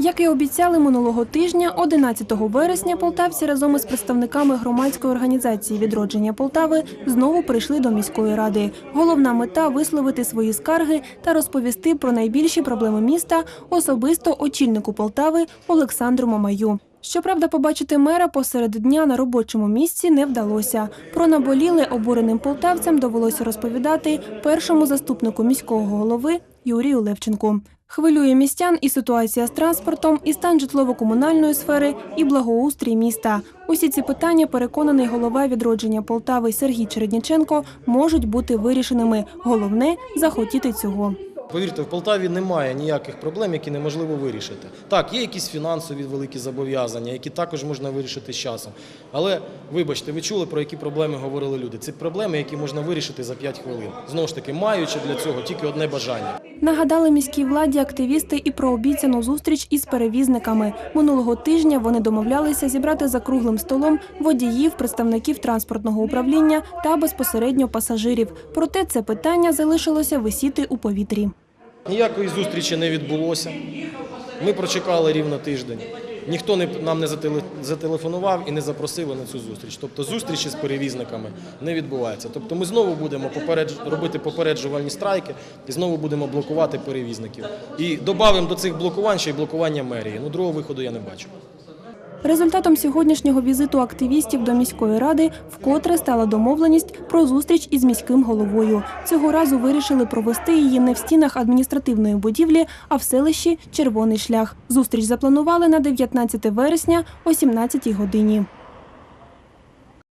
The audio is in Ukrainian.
Як і обіцяли минулого тижня, 11 вересня полтавці разом із представниками громадської організації відродження Полтави знову прийшли до міської ради. Головна мета висловити свої скарги та розповісти про найбільші проблеми міста особисто очільнику Полтави Олександру Мамаю. Щоправда, побачити мера посеред дня на робочому місці не вдалося. Про наболіле обуреним полтавцям довелося розповідати першому заступнику міського голови Юрію Левченку. Хвилює містян і ситуація з транспортом, і стан житлово-комунальної сфери, і благоустрій міста. Усі ці питання, переконаний голова відродження Полтави Сергій Чередніченко, можуть бути вирішеними. Головне захотіти цього. Повірте, в Полтаві немає ніяких проблем, які неможливо вирішити. Так, є якісь фінансові великі зобов'язання, які також можна вирішити з часом. Але вибачте, ви чули про які проблеми говорили люди. Це проблеми, які можна вирішити за 5 хвилин. Знову ж таки, маючи для цього тільки одне бажання. Нагадали міській владі активісти і про обіцяну зустріч із перевізниками. Минулого тижня вони домовлялися зібрати за круглим столом водіїв, представників транспортного управління та безпосередньо пасажирів. Проте це питання залишилося висіти у повітрі. Ніякої зустрічі не відбулося. Ми прочекали рівно тиждень. Ніхто не, нам не зателе- зателефонував і не запросили на цю зустріч. Тобто зустрічі з перевізниками не відбувається. Тобто ми знову будемо попередж... робити попереджувальні страйки і знову будемо блокувати перевізників. І додамо до цих блокувань ще й блокування мерії. Ну другого виходу я не бачу. Результатом сьогоднішнього візиту активістів до міської ради вкотре стала домовленість про зустріч із міським головою. Цього разу вирішили провести її не в стінах адміністративної будівлі, а в селищі Червоний шлях. Зустріч запланували на 19 вересня о 17 годині.